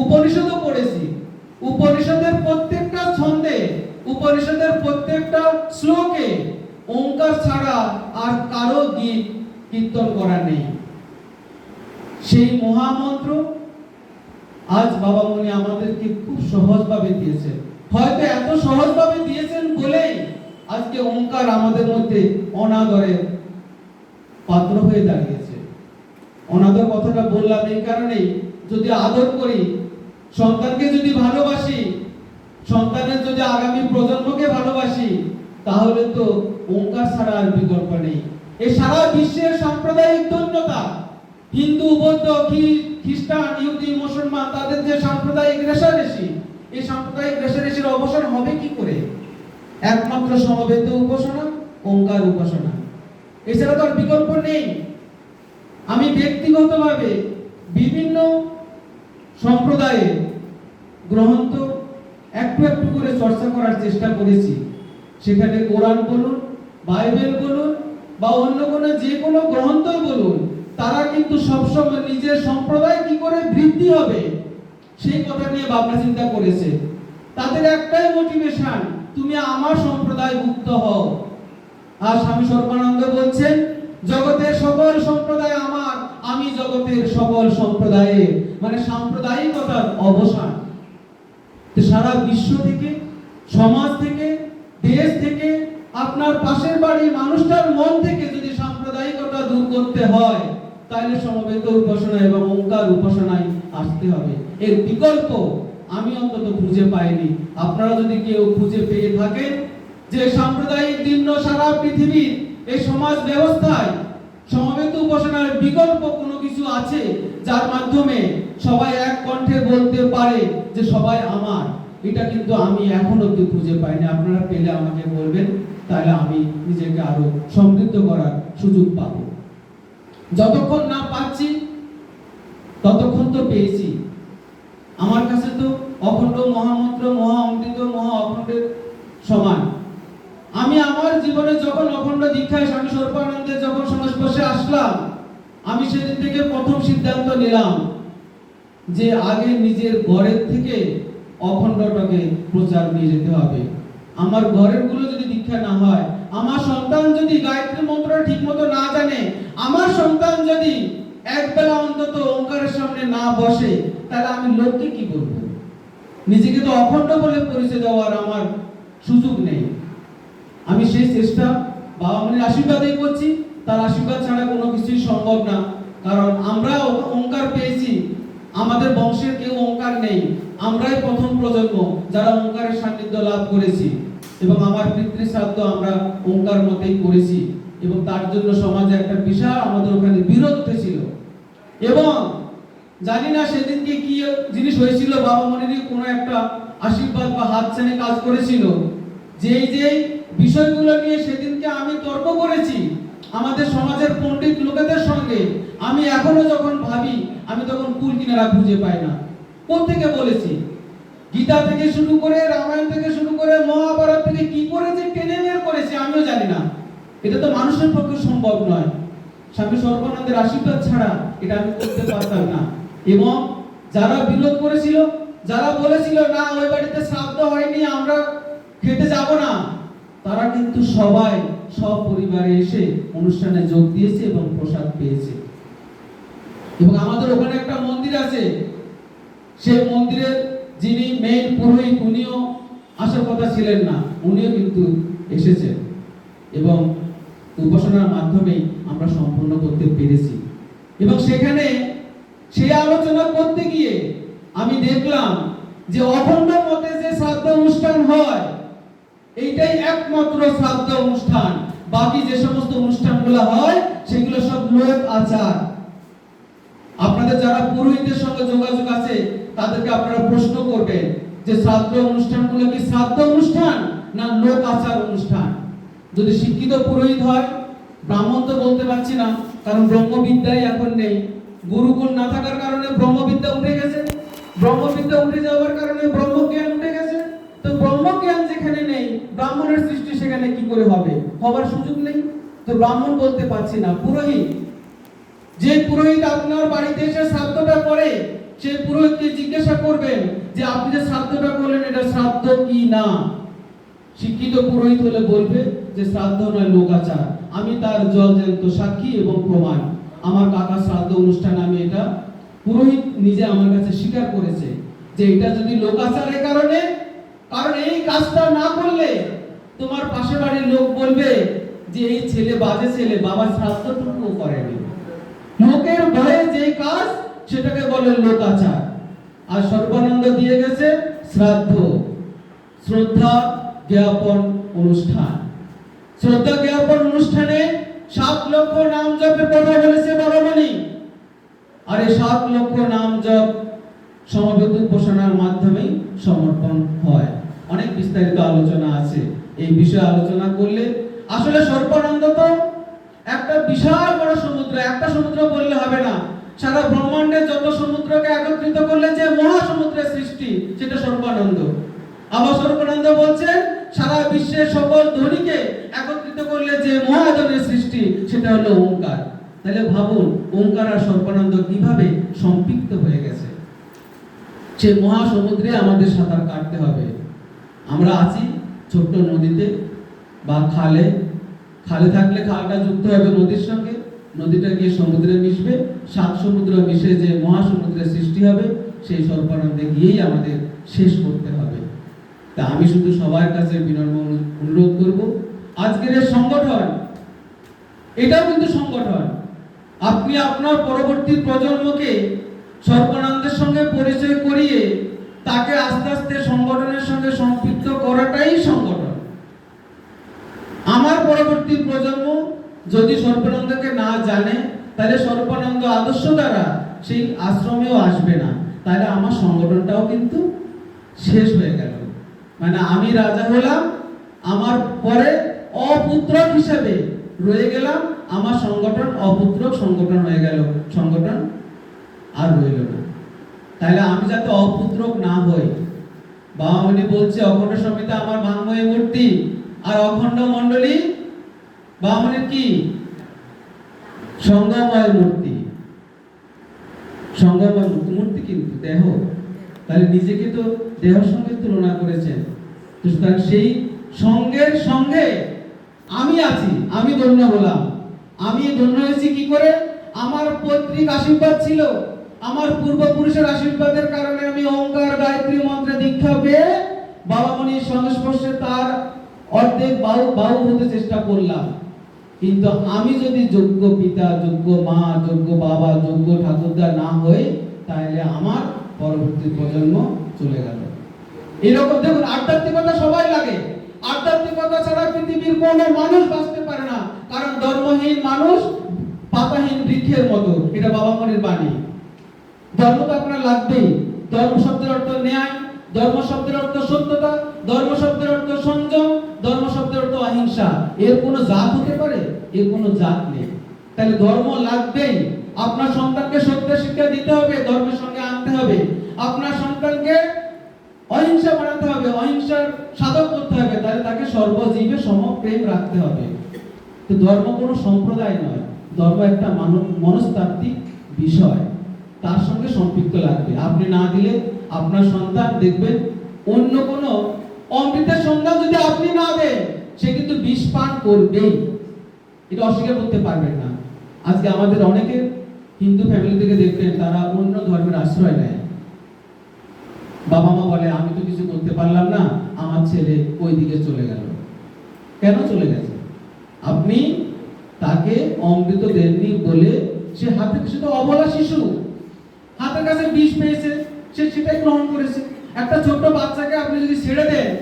উপনিষদও পড়েছি। উপনিষদের প্রত্যেকটা ছন্দে, উপনিষদের প্রত্যেকটা শ্লোকে ওঙ্কার ছাড়া আর কারও গীত কীর্তন করা নেই। সেই মহামন্ত্র আজ বাবা মনি আমাদেরকে খুব সহজভাবে দিয়েছেন। হয়তো এত সহজভাবে দিয়েছেন বলেই আজকে ওঙ্কার আমাদের মধ্যে অনাদরের পাত্র হয়ে দাঁড়িয়েছে। অনাদর কথাটা বললাম এই কারণেই যদি আদর করি, সন্তানকে যদি ভালোবাসি, সন্তানের যদি আগামী প্রজন্মকে ভালোবাসি, তাহলে তো ওঙ্কার ছাড়া আর বিকল্প নেই। এই সারা বিশ্বের সাম্প্রদায়িক ধন্যতা হিন্দু, বৌদ্ধ খ্রি- খ্রিস্টান, ইহুদি, মুসলমান, তাদের যে সাম্প্রদায়িক রেশারেশি, এই সাম্প্রদায়িক রেশারেশির অবসান হবে কি করে? একমাত্র সমবেত উপাসনা, ওঙ্কার উপাসনা। এছাড়া তো আর বিকল্প নেই। আমি ব্যক্তিগতভাবে বিভিন্ন সম্প্রদায়ের গ্রন্থ একটু একটু করে চর্চা করার চেষ্টা করেছি। সেখানে কোরআন বলুন, বাইবেল বলুন, বা অন্য কোনো যে কোনো গ্রন্থই বলুন, তারা কিন্তু সবসময় নিজের সম্প্রদায় কি করে বৃদ্ধি হবে, সেই কথা নিয়ে ভাবনা চিন্তা করেছে। তাদের একটাই মোটিভেশন তুমি আমার সম্প্রদায় মুক্ত হও। আর স্বামী সর্বানন্দ বলছেন, জগতের সকল সম্প্রদায় আমার আমি জগতের সকল সম্প্রদায়ে মানে সাম্প্রদায়িকতার অবসান। সারা বিশ্ব থেকে, সমাজ থেকে, দেশ থেকে, আপনার পাশের বাড়ির মানুষটার মন থেকে যদি সাম্প্রদায়িকতা দূর করতে হয়, তাহলে সমবেত উপাসনা এবং ওঙ্কার উপাসনায় আসতে হবে। এর বিকল্প আমি অন্তত খুঁজে পাইনি। আপনারা যদি কেউ খুঁজে পেয়ে থাকেন যে সাম্প্রদায়িক দিন্য সারা পৃথিবীর এই সমাজ ব্যবস্থায় সমবেত উপাসনার বিকল্প কোনো কিছু আছে যার মাধ্যমে সবাই এক কণ্ঠে বলতে পারে যে সবাই আমার? এটা কিন্তু আমি এখন অব্দি খুঁজে পাইনি। আপনারা পেলে আমাকে বলবেন, তাহলে আমি নিজেকে আরও সমৃদ্ধ করার সুযোগ পাবো। যতক্ষণ না পাচ্ছি, ততক্ষণ তো পেয়েছি। আমার কাছে তো অখণ্ড মহামন্ত্র, মহা অমৃত, মহা অখণ্ডের সমান। জীবনে যখন অখণ্ড দীক্ষায় স্বামী স্বরূপানন্দের যখন সংস্পর্শে আসলাম, আমি সেদিন থেকে প্রথম সিদ্ধান্ত নিলাম যে আগে নিজের ঘরের থেকে অখণ্ডটাকে প্রচার নিয়ে যেতে হবে। আমার ঘরেরগুলো যদি দীক্ষা না হয়, আমার সন্তান যদি গায়ত্রী মন্ত্রটা ঠিক মতো না জানে, আমার সন্তান যদি একবেলা অন্তত ওঙ্কারের সামনে না বসে, তাহলে আমি লোককে কি বলব? নিজেকে তো অখণ্ড বলে পরিচয় দেওয়ার আমার সুযোগ নেই। আমি সেই চেষ্টা বাবা মায়ের আশীর্বাদই করছি, তার আশীর্বাদ ছাড়া কোনো কিছুই সম্ভব না। কারণ আমরা ওঙ্কার পেয়েছি, আমাদের বংশের কেউ ওঙ্কার নেই। আমরাই প্রথম প্রজন্ম যারা ওঙ্কারের সান্নিধ্য লাভ করেছি। এবং আমার পিতৃ শ্রাদ্ধ আমরা ওঙ্কার মতেই করেছি। এবং তার জন্য সমাজে একটা বিশাল আমাদের ওখানে বিরোধ উঠেছিল। এবং জানি না সেদিনকে কি জিনিস হয়েছিল, বাবা মনিরই কোনো একটা আশীর্বাদ বা হাত কাজ করেছিল। যেই যেই বিষয়গুলো নিয়ে সেদিনকে আমি তর্ক করেছি আমাদের সমাজের পণ্ডিত লোকেদের সঙ্গে। আমি এখনও যখন ভাবি, আমি তখন কুল কিনারা খুঁজে পাই না। কোথেকে বলেছি? গীতা থেকে শুরু করে রামায়ণ থেকে শুরু করে মহাভারত থেকে কি করে যে টেনে বের করেছে, আমিও জানি না। এটা তো মানুষের পক্ষে সম্ভব নয়। স্বামী সর্বানন্দের আশীর্বাদ ছাড়া এটা আমি করতে পারতাম না। এবং যারা বিরোধ করেছিল, যারা বলেছিল, না, ওই বাড়িতে শ্রাদ্ধ হয়নি, আমরা খেতে যাব না। তারা কিন্তু সবাই সব পরিবারে এসে অনুষ্ঠানে যোগ দিয়েছে এবং প্রসাদ পেয়েছে। এবং আমাদের ওখানে একটা মন্দির আছে। সেই মন্দিরের যিনি মেইন পুরোহিত, উনিও আসার কথা ছিলেন না, উনিও কিন্তু এসেছেন। এবং উপাসনার মাধ্যমেই আমরা সম্পূর্ণ করতে পেরেছি। এবং সেখানে সেই আলোচনা করতে গিয়ে আমি দেখলাম যে অখণ্ড মতে যে শ্রাদ্ধ অনুষ্ঠান হয় এইটাই একমাত্র শ্রাদ্ধ অনুষ্ঠান। বাকি যে সমস্ত অনুষ্ঠানগুলো হয়, সেগুলো সব লোক আচার। আপনাদের যারা পুরোহিতের সঙ্গে যোগাযোগ আছে, তাদেরকে আপনারা প্রশ্ন করবেন যে শ্রাদ্ধ অনুষ্ঠানগুলো কি শ্রাদ্ধ অনুষ্ঠান না লোক আচার অনুষ্ঠান? যদি শিক্ষিত পুরোহিত হয়, ব্রাহ্মণ তো বলতে পারছি না, কারণ ব্রহ্মবিদ্যাই এখন নেই। গুরুকুল না থাকার কারণে ব্রহ্মবিদ্যা উঠে গেছে। ব্রহ্মবিদ্যা উঠে যাওয়ার কারণে ব্রহ্মজ্ঞান ব্রহ্মজ্ঞান যেখানে নেই, ব্রাহ্মণের সৃষ্টি সেখানে কি করে হবে? হবার সুযোগ নেই। তো ব্রাহ্মণ বলতে পারছি না, পুরোহিত। যে পুরোহিত আপনার বাড়িতে এসে শ্রাদ্ধটা করে সেই পুরোহিতকে জিজ্ঞাসা করবেন যে, আপনি যে শ্রাদ্ধটা করলেন, এটা শ্রাদ্ধ কি না? শিক্ষিত পুরোহিত হলে বলবে যে, শ্রাদ্ধ নয়, লোকাচার। আমি তার জল জ্যান্ত সাক্ষী এবং প্রমাণ। আমার কাকা শ্রাদ্ধ অনুষ্ঠানে আমি এটা পুরোহিত নিজে আমার কাছে স্বীকার করেছে যে, এটা যদি লোকাচারের কারণে কারণ এই কাজটা না করলে তোমার পাশের বাড়ির লোক বলবে যে এই ছেলে বাজে ছেলে, বাবার শ্রাদ্ধটুকুও করেনি। লোকের ভয়ে যে কাজ, সেটাকে বলে লোকাচার। আর সর্বানন্দ দিয়ে গেছে শ্রাদ্ধ। শ্রদ্ধা জ্ঞাপন অনুষ্ঠান। শ্রদ্ধা জ্ঞাপন অনুষ্ঠানে সাত লক্ষ নাম জপের কথা বলেছে বড়মণি আর এই সাত লক্ষ নাম জপ সমবেত উপাসনার মাধ্যমে সমর্পণ হয়। অনেক বিস্তারিত আলোচনা আছে। এই বিষয়ে আলোচনা করলে আসলে সর্বানন্দ তো একটা বিশাল বড় সমুদ্র, একটা সমুদ্র বললে হবে না। সারা ব্রহ্মাণ্ডের যত সমুদ্রকে একত্রিত করলে যে মহাসমুদ্রের সৃষ্টি, সেটা সর্বানন্দ। আবার সর্বানন্দ বলছে, সারা বিশ্বের সকল ধ্বনিকে একত্রিত করলে যে মহাধনের সৃষ্টি, সেটা হলো ওঙ্কার। তাহলে ভাবুন, ওঙ্কার আর সর্বানন্দ কীভাবে সম্পৃক্ত হয়ে গেছে? সে মহাসমুদ্রে আমাদের সাঁতার কাটতে হবে। আমরা আছি ছোট্ট নদীতে বা খালে। খালে থাকলে খালটা যুক্ত হবে নদীর সঙ্গে। নদীটা গিয়ে সমুদ্রে মিশবে। সাত সমুদ্র মিশে যে মহাসমুদ্রের সৃষ্টি হবে, সেই সর্বানন্দে গিয়েই আমাদের শেষ করতে হবে। তা আমি শুধু সবার কাছে বিনম্র অনু- অনুরোধ করব, আজকের এই সংগঠন, এটাও কিন্তু সংগঠন। আপনি আপনার পরবর্তী প্রজন্মকে সর্বানন্দের সঙ্গে পরিচয় করিয়ে তাকে আস্তে আস্তে সংগঠনের সঙ্গে সম্পৃক্ত করাটাই সংগঠন। আমার পরবর্তী প্রজন্ম যদি সর্বানন্দকে না জানে, তাহলে সর্বানন্দ আদর্শ দ্বারা সেই আশ্রমেও আসবে না। তাহলে আমার সংগঠনটাও কিন্তু শেষ হয়ে গেল। মানে আমি রাজা হলাম, আমার পরে অপুত্রক হিসাবে রয়ে গেলাম, আমার সংগঠন অপুত্রক সংগঠন হয়ে গেল। সংগঠন আর রইল না। তাহলে আমি যাতে অপুত্রক না হই বাবা মনি বলছে, অখণ্ড সমিতি আমার বাংময় মূর্তি, আর অখণ্ড মণ্ডলী বাবা মনির কি? সঙ্গময় মূর্তি। সঙ্গময় মূর্তি মূর্তি কিন্তু দেহ। তাহলে নিজেকে তো দেহের সঙ্গে তুলনা করেছেন। সুতরাং সেই সঙ্গের সঙ্গে আমি আছি, আমি ধন্য হলাম। আমি ধন্য হয়েছি কি করে? আমার পৈতৃক আশীর্বাদ ছিল। আমার পূর্বপুরুষের আশীর্বাদের কারণে আমি ওঙ্কার গায়ত্রী মন্ত্রে দীক্ষা পেয়ে বাবা মনির সংস্পর্শে তার অর্ধেক বাহু বাহু হতে চেষ্টা করলাম। কিন্তু আমি যদি যোগ্য পিতা, যোগ্য মা, যোগ্য বাবা, যোগ্য ঠাকুরদা না হই তাহলে আমার পরবর্তী প্রজন্ম চলে গেল। এরকম দেখুন, আধ্যাত্মিকতা সবাই লাগে। আধ্যাত্মিকতা ছাড়া পৃথিবীর কোনো মানুষ বাঁচতে পারে না। কারণ ধর্মহীন মানুষ পাতাহীন বৃক্ষের মতো। এটা বাবা মনির বাণী। ধর্ম তো আপনার লাগবেই। ধর্ম শব্দের অর্থ ন্যায়, ধর্ম শব্দের অর্থ সত্যতা, ধর্ম শব্দের অর্থ সংযম, ধর্ম শব্দের অর্থ অহিংসা। এর কোনো জাত হতে পারে? এর কোনো জাত নেই। তাহলে ধর্ম লাগবেই। আপনার সন্তানকে সত্য শিক্ষা দিতে হবে, ধর্মের সঙ্গে আনতে হবে। আপনার সন্তানকে অহিংসা বানাতে হবে, অহিংসার সাধক করতে হবে। তাহলে তাকে সর্বজীবে সম প্রেম রাখতে হবে। তো ধর্ম কোনো সম্প্রদায় নয়। ধর্ম একটা মানব মনস্তাত্ত্বিক বিষয়। তার সঙ্গে সম্পৃক্ত লাগবে। আপনি না দিলে আপনার সন্তান দেখবেন অন্য কোনো অমৃতের সন্তান যদি আপনি না দেন, সে কিন্তু বিষ পান করবেই। এটা অস্বীকার করতে পারবেন না। আজকে আমাদের অনেকে হিন্দু ফ্যামিলি থেকে দেখবেন, তারা অন্য ধর্মের আশ্রয় নেয়। বাবা মা বলে, আমি তো কিছু করতে পারলাম না, আমার ছেলে ওই দিকে চলে গেল। কেন চলে গেছে? আপনি তাকে অমৃত দেননি বলে সে হাতে তো অবলা শিশু। হাতের কাছে বিষ পেয়েছে, সে সেটাই গ্রহণ করেছে। একটা ছোট্ট বাচ্চাকে আপনি যদি ছেড়ে দেন,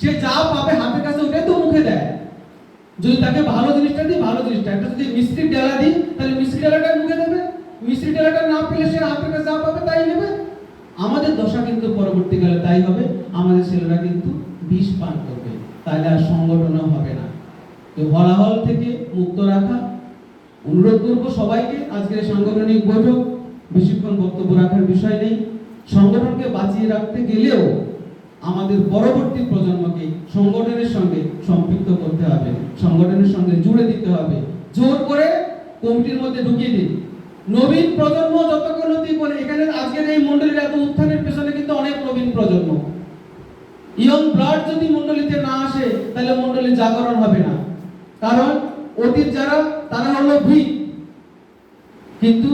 সে যা পাবে হাতের কাছে ওটাই তো মুখে দেয়। যদি তাকে ভালো জিনিসটা দিই, ভালো জিনিসটা। একটা যদি মিষ্টির ডেলা দিই, তাহলে মিষ্টি ডেলাটা মুখে দেবে। মিষ্টি ডেলাটা না পেলে সে হাতের কাছে যা পাবে তাই নেবে। আমাদের দশা কিন্তু পরবর্তীকালে তাই হবে। আমাদের ছেলেরা কিন্তু বিষ পান করবে। তাহলে আর সংগঠনও হবে না। তো হলাহল থেকে মুক্ত রাখা। অনুরোধ করব সবাইকে আজকের সাংগঠনিক বৈঠক। বেশিক্ষণ বক্তব্য রাখার বিষয় নেই। সংগঠনকে বাঁচিয়ে রাখতে গেলেও আমাদের পরবর্তী প্রজন্মকে সংগঠনের সঙ্গে সম্পৃক্ত করতে হবে, সংগঠনের সঙ্গে জুড়ে দিতে হবে। জোর করে কমিটির মধ্যে ঢুকিয়ে দিন। নবীন প্রজন্ম যতক্ষণ দিক বলে এখানে আজকের এই মন্ডলীর এত উত্থানের পেছনে কিন্তু অনেক নবীন প্রজন্ম। ইয়ং ব্লাড যদি মন্ডলীতে না আসে, তাহলে মন্ডলী জাগরণ হবে না। কারণ অতীত যারা, তারা হলো ভিক কিন্তু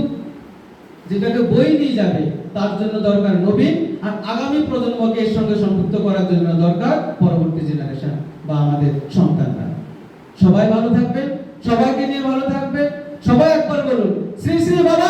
যেটাকে বই নিয়ে যাবে, তার জন্য দরকার নবীন, আর আগামী প্রজন্মকে এর সঙ্গে সংযুক্ত করার জন্য দরকার পরবর্তী জেনারেশন বা আমাদের সন্তানরা। সবাই ভালো থাকবে সবাইকে নিয়ে ভালো থাকবে সবাই একবার বলুন, শ্রী শ্রী বাবা